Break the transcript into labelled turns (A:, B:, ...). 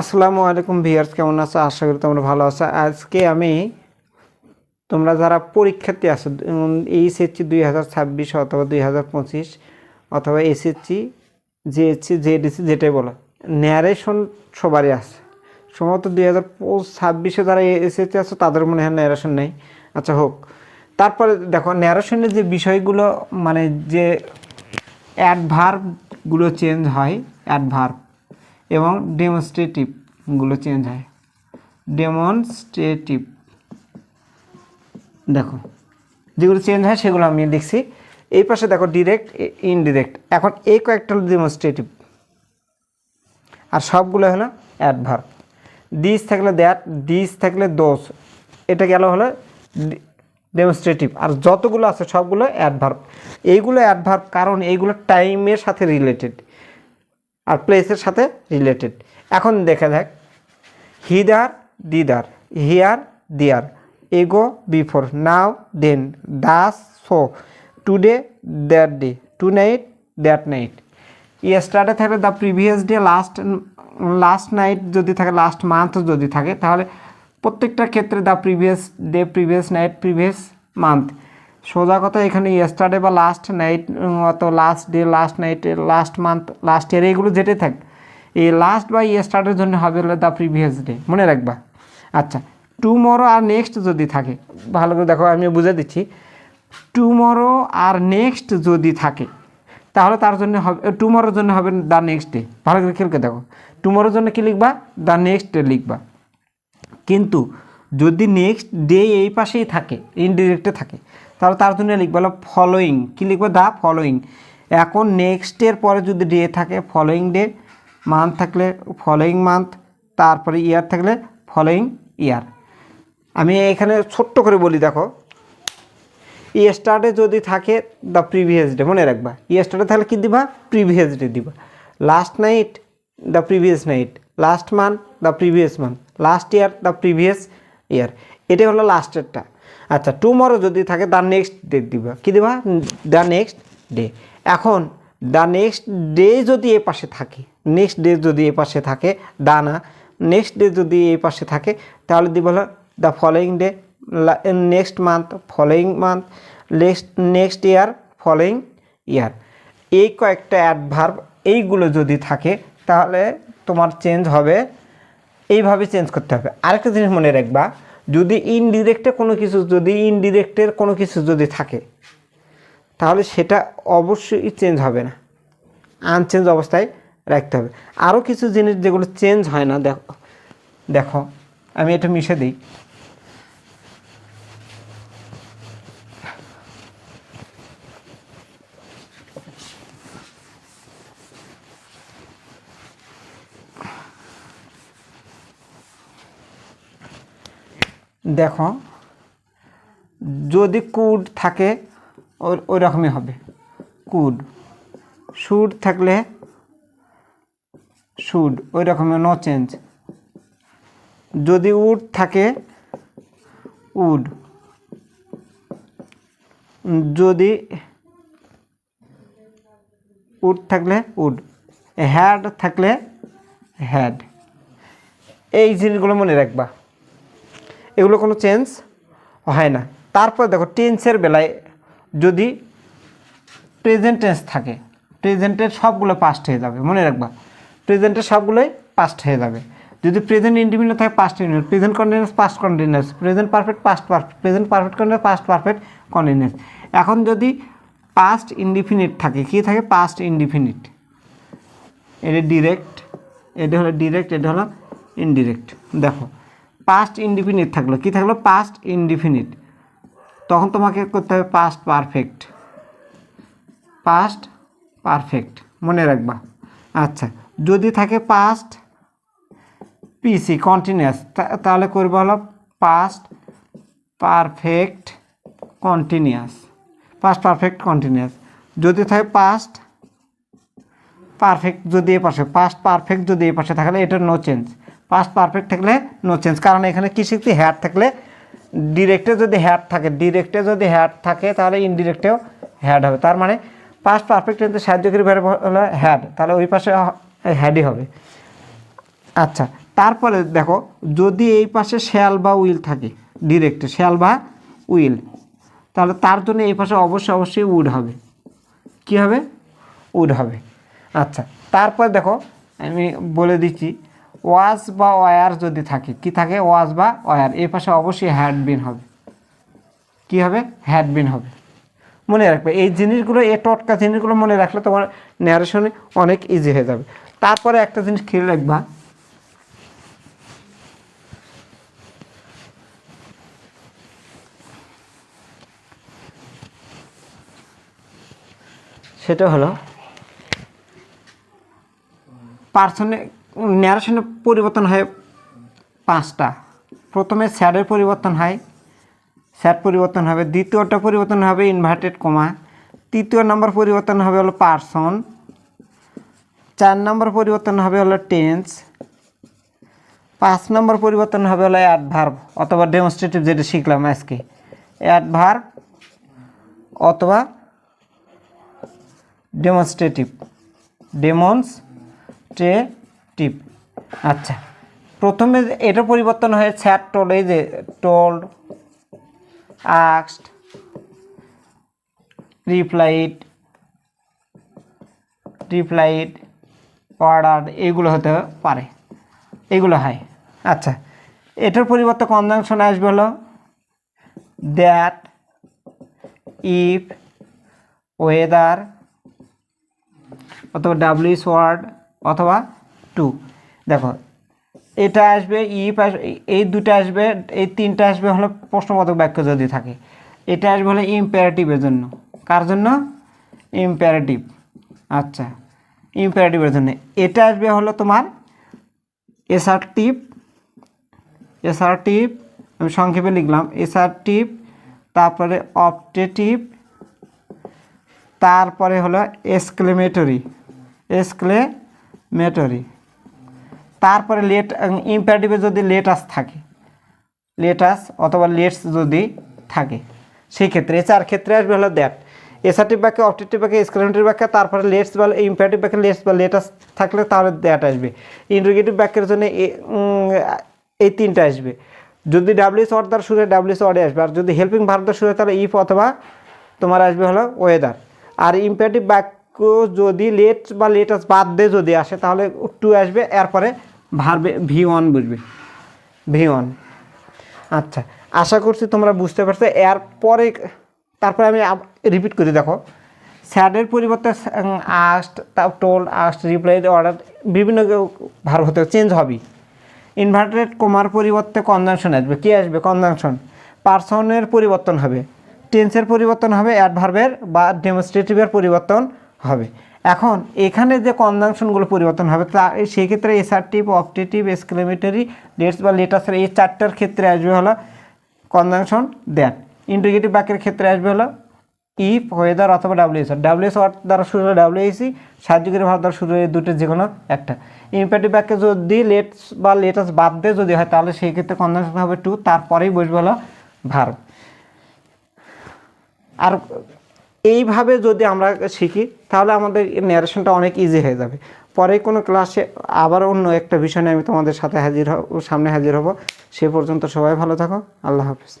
A: আসসালামু আলাইকুম ভিয়ার্স কেমন আছো? আশা করি তোমরা ভালো আছো। আজকে আমি তোমরা যারা পরীক্ষার্থী আছো এইচএসসি দুই হাজার ছাব্বিশ অথবা দুই হাজার পঁচিশ অথবা এসএসসি জেএসসি জেডিসি যেটাই বলো ন্যারেশন সবারই আছে। সম্ভবত দুই হাজার ছাব্বিশে যারা এসএসসি আছে, তাদের মনে হয় ন্যারেশন নেই। আচ্ছা হোক। তারপরে দেখো ন্যারেশনের যে বিষয়গুলো মানে যে অ্যাডভার্বগুলো চেঞ্জ হয় অ্যাডভার্ব এবং ডেমনস্ট্রেটিভগুলো চেঞ্জ হয়। ডেমনস্ট্রেটিভ দেখো, যেগুলো চেঞ্জ হয় সেগুলো আমি লিখছি এই পাশে দেখো ডিরেক্ট ইনডিরেক্ট এখন এই কয়েকটা হলো ডেমনস্ট্রেটিভ আর সবগুলো হলো অ্যাডভার্ব দিস থাকলে দ্যাট দিস থাকলে দোষ এটা গেল হলো ডেমনস্ট্রেটিভ আর যতগুলো আছে সবগুলো অ্যাডভার্ব এইগুলো অ্যাডভার্ব কারণ এইগুলো টাইমের সাথে রিলেটেড আর প্লেসের সাথে রিলেটেড এখন দেখা যাক হিদার দিদার here there ago before now then thus so today that day tonight that night yesterday থাকলে the previous day last last night যদি থাকে লাস্ট মান্থ যদি থাকে, তাহলে প্রত্যেকটা ক্ষেত্রে the previous day previous night previous month সোজা কথা, এখানে ইয়েস্টারডে বা লাস্ট নাইট অত last day last night last month last year এইগুলো যেটাই থাক, এই লাস্ট বা ইয়েস্টারডের জন্য হবে হলো দ্য প্রিভিয়াস ডে মনে রাখবা। আচ্ছা টুমরো আর নেক্সট যদি থাকে, ভালো করে দেখো আমি বুঝে দিচ্ছি। টুমরো আর নেক্সট যদি থাকে, তাহলে তার জন্য হবে টুমরোর জন্য হবে দ্য নেক্সট ডে ভালো করে খেলকে দেখো। টুমরোর জন্য কী লিখবা? দ্য নেক্সট ডে লিখবা। কিন্তু যদি নেক্সট ডে এই পাশেই থাকে ইনডিরেক্টে থাকে তাহলে তার জন্য লিখব হলো ফলোয়িং কী লিখব? দ্য ফলোয়িং এখন নেক্সটের পরে যদি ডে থাকে ফলোয়িং ডে মান্থ থাকলে ফলোয়িং মান্থ তারপরে ইয়ার থাকলে ফলোয়িং ইয়ার আমি এখানে ছোট্ট করে বলি, দেখো। ইয়েস্টারডে যদি থাকে দ্য প্রিভিয়াস ডে মনে রাখবা। ইয়েস্টারডে তাহলে কী দিবা? প্রিভিয়াস ডে দিবা। Last night the previous night last month the previous month last year the previous year এটাই হলো লাস্টেরটা আচ্ছা টুমরো যদি থাকে দ্য নেক্সট ডে দিবা। কী দিবা? দ্য নেক্সট ডে এখন দ্য নেক্সট ডে যদি এ পাশে থাকে নেক্সট ডে যদি এ পাশে থাকে দা না নেক্সট ডে যদি এ পাশে থাকে, তাহলে দিব হলো the following day next month following month next next year following year এই কয়েকটা অ্যাডভার্ব এইগুলো যদি থাকে, তাহলে তোমার চেঞ্জ হবে। এইভাবে চেঞ্জ করতে হবে। আরেকটা জিনিস মনে রাখবা যদি ইনডিরেক্টে কোনো কিছু, যদি ইনডিরেক্টের কোনো কিছু যদি থাকে, তাহলে সেটা অবশ্যই চেঞ্জ হবে না। আনচেঞ্জ অবস্থায় রাখতে হবে। আরও কিছু জিনিস যেগুলো চেঞ্জ হয় না, দেখো দেখো, আমি এটা মিশে দিই। দেখো, যদি কুড থাকে, ওই রকমই হবে। কুড। শুড থাকলে শুড, ওই রকমের নো চেঞ্জ যদি উড থাকে, উড। যদি উড থাকলে, উড। হ্যাড থাকলে, হ্যাড। এই জিনিসগুলো মনে রাখবা। এগুলো কোনো চেঞ্জ হয় না। তারপর দেখো টেন্সের বেলায় যদি প্রেজেন্ট টেন্স থাকে প্রেজেন্টের সবগুলো পাস্ট হয়ে যাবে, মনে রাখবা। প্রেজেন্টের সবগুলোই পাস্ট হয়ে যাবে। যদি প্রেজেন্ট ইন্ডিপেন্ডেন্ট থাকে past independent present continuous past continuous present perfect past perfect present perfect continuous past perfect continuous এখন যদি পাস্ট ইনডিফিনিট থাকে, কী থাকে? পাস্ট ইনডিফিনিট এটা ডিরেক্ট এটা হলো ডিরেক্ট এটা হলো ইনডিরেক্ট দেখো পাস্ট ইনডিফিনিট থাকল। কি থাকল? পাস্ট ইনডিফিনিট তখন তোমাকে করতে হবে পাস্ট পারফেক্ট পাস্ট পারফেক্ট মনে রাখবা। আচ্ছা যদি থাকে পাস্ট পিসি কন্টিনিউয়াস তাহলে করব হলো past perfect continuous past perfect continuous যদি থাকে পাস্ট পারফেক্ট যদি এ পাশে পাস্ট পারফেক্ট যদি এ পাশে থাকলে এটা নো চেঞ্জ পাস্ট পারফেক্ট থাকলে নো চেঞ্জ কারণ এখানে কী শিখছি? হ্যাড থাকলে ডিরেক্টে যদি হ্যাড থাকে ডিরেক্টে যদি হ্যাড থাকে, তাহলে ইনডিরেক্টেও হ্যাড হবে। তার মানে পাস্ট পারফেক্ট কিন্তু সাহায্যকারী ভ্যারিয়েবল হলো হ্যাড তাহলে ওই পাশে হ্যাডই হবে। আচ্ছা তারপরে দেখো, যদি এই পাশে শ্যাল বা উইল থাকে ডিরেক্টে শ্যাল বা উইল তাহলে তার জন্য এই পাশে অবশ্যই অবশ্যই উড হবে। কি হবে? উড হবে। আচ্ছা তারপর দেখো, আমি বলে দিচ্ছি ওয়াজ বা ওয়ার যদি থাকে, কি থাকে? ওয়াজ বা ওয়ার। এই পাশে অবশ্যই হ্যাডবিন হবে। কি হবে? হ্যাডবিন হবে। মনে রাখবে, এই জিনিসগুলো, এই টটকা জিনিসগুলো মনে রাখলে তোমার ন্যারেশনে অনেক ইজি হয়ে যাবে। তারপরে একটা জিনিস খেয়াল রাখবা। সেটা হলো পার্সনে ন্যারেশনের পরিবর্তন হয় পাঁচটা। প্রথমে স্যাডের পরিবর্তন হয় স্যাড পরিবর্তন হবে। দ্বিতীয়টা পরিবর্তন হবে ইনভার্টেড কমা তৃতীয় নম্বর পরিবর্তন হবে হলো পার্সন চার নম্বর পরিবর্তন হবে হলো টেন্স পাঁচ নম্বর পরিবর্তন হবে হলো অ্যাডভার্ব অথবা ডেমনস্ট্রেটিভ যেটা শিখলাম আজকে। অ্যাডভার্ব অথবা ডেমনস্ট্রেটিভ ডেমনস্ট্রেটিভ আচ্ছা প্রথমে এটা পরিবর্তন হয়ে স্যাট টোল, এই যে টোল্ড আক্সড রিপ্লাইড রিপ্লাইড অর্ডার এগুলো হতে পারে। এগুলো হয়। আচ্ছা এটার পরিবর্তে কনজাংশন আসবে হলো দ্যাট ইফ ওয়েদার অথবা ডাব্লিউস ওয়ার্ড অথবা টু দেখো, এটা আসবে ইফ আসবে এই দুটো আসবে, এই তিনটা আসবে হলো প্রশ্নবোধক বাক্য যদি থাকে। এটা আসবে হলো ইম্পারেটিভের জন্য। কার জন্য? ইম্পারেটিভ আচ্ছা ইম্পারেটিভের জন্য। এটা আসবে হলো তোমার এসার্টিভ এসার্টিভ আমি সংক্ষেপে লিখলাম। এসার্টিভ তারপরে অপটেটিভ তারপরে হলো এসক্লেমেটরি এসক্লেমেটরি তারপরে লেট ইম্পারেটিভে যদি লেটাস থাকে লেটাস অথবা লেটস যদি থাকে, সেই ক্ষেত্রে এ চার ক্ষেত্রে আসবে হলো দ্যাট এসার্টিভ বাক্যে অপটেটিভ বাক্যে এক্সক্লেমেটরি বাক্যে, তারপরে লেটস বা ইম্পারেটিভ বাক্যে লেটস বা লেটাস থাকলে তাহলে দ্যাট আসবে। ইন্টিগ্রেটিভ বাক্যের জন্য এই তিনটা আসবে। যদি ডাব্লিউস ওয়ার্ড দ্বারা শুরু হয় ডাব্লিউস ওয়ার্ডে আসবে। আর যদি হেল্পিং ভার্ব শুরু হয়, তাহলে ইফ অথবা তোমার আসবে হলো ওয়েদার আর ইম্পারেটিভ বাক্য যদি লেট বা লেটাস বাদ দিয়ে যদি আসে, তাহলে টু আসবে। এরপরে ভার্বে, ভি ওয়ান বুঝবে। V one. আচ্ছা আশা করছি তোমরা বুঝতে পারছ। এরপরে তারপরে আমি রিপিট করি, দেখো। স্যাডের পরিবর্তে asked told asked reply order বিভিন্ন ভার হতে চেঞ্জ হবে ইনভার্টেড কোমার পরিবর্তে কনজাংশন আসবে। কী আসবে? কনজাংশন পার্সনের পরিবর্তন হবে। টেন্সের পরিবর্তন হবে অ্যাডভার্বের বা ডেমনস্ট্রেটিভের পরিবর্তন হবে। এখন এখানে যে কনজাংশনগুলো পরিবর্তন হবে, তা সেই ক্ষেত্রে এসার্টিভ অপটেটিভ এক্সক্লেমেটরি ডেটস বা লেটাসের এই চারটার ক্ষেত্রে আসবে হলো কনজাংশন দ্যাট ইন্টিগ্রেটিভ বাক্যের ক্ষেত্রে আসবে হলো ইফ ওয়েদার অথবা ডাব্লিউএস ডাব্লিউএস ওয়ার্ড দ্বারা শুরু হলে ডাব্লিউএসি সাহায্যকারী ভাব দ্বারা শুরু হয়ে দুটো যে কোনো একটা। ইম্পারেটিভ বাক্যে যদি লেটস বা লেটাস বাদ দিয়ে যদি হয়, তাহলে সেই ক্ষেত্রে কনজাংশন হবে টু তারপরেই বসবে হলো ভার্ব আর এইভাবে যদি আমরা শিখি, তাহলে আমাদের ন্যারেশনটা অনেক ইজি হয়ে যাবে। পরে কোনো ক্লাসে আবার অন্য একটা বিষয় নিয়ে আমি তোমাদের সাথে হাজির হব সামনে হাজির হব। সে পর্যন্ত সবাই ভালো থাকো। আল্লাহ হাফিজ।